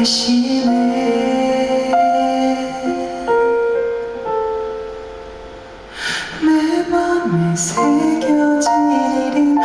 대신에 내 맘에 새겨진 이름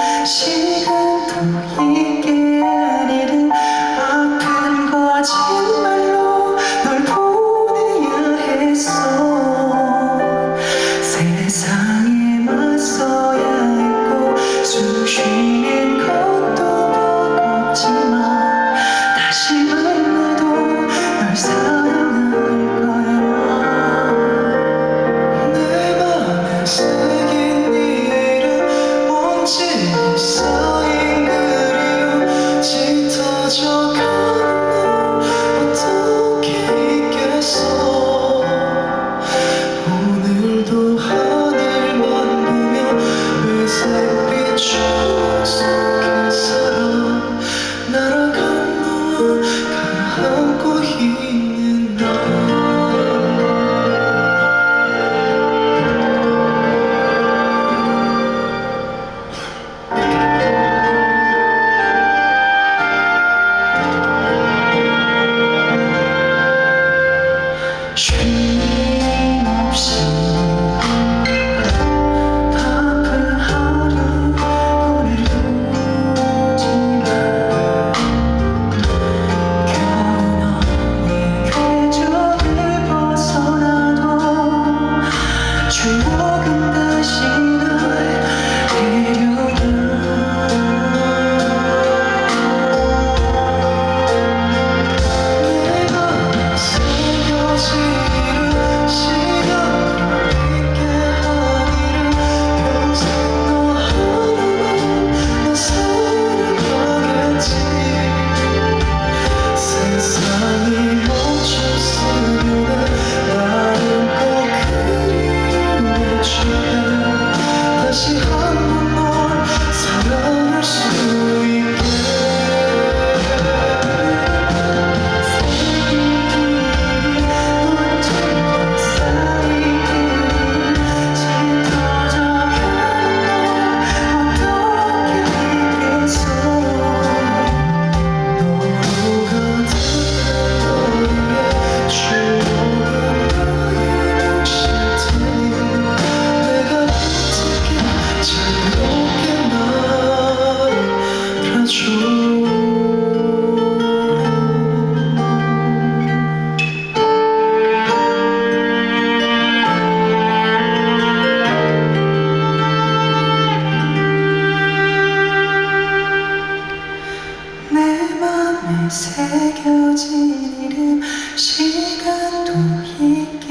새겨진 이름 시간도 있게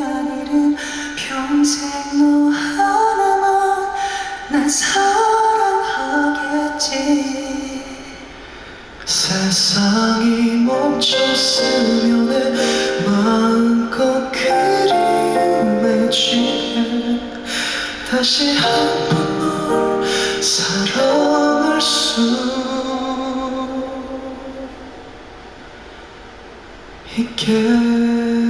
한 이름. 평생 너 하나만 난 사랑하겠지. 세상이 멈췄으면 내 마음껏 그리움에 취해. 다시 한 hikaye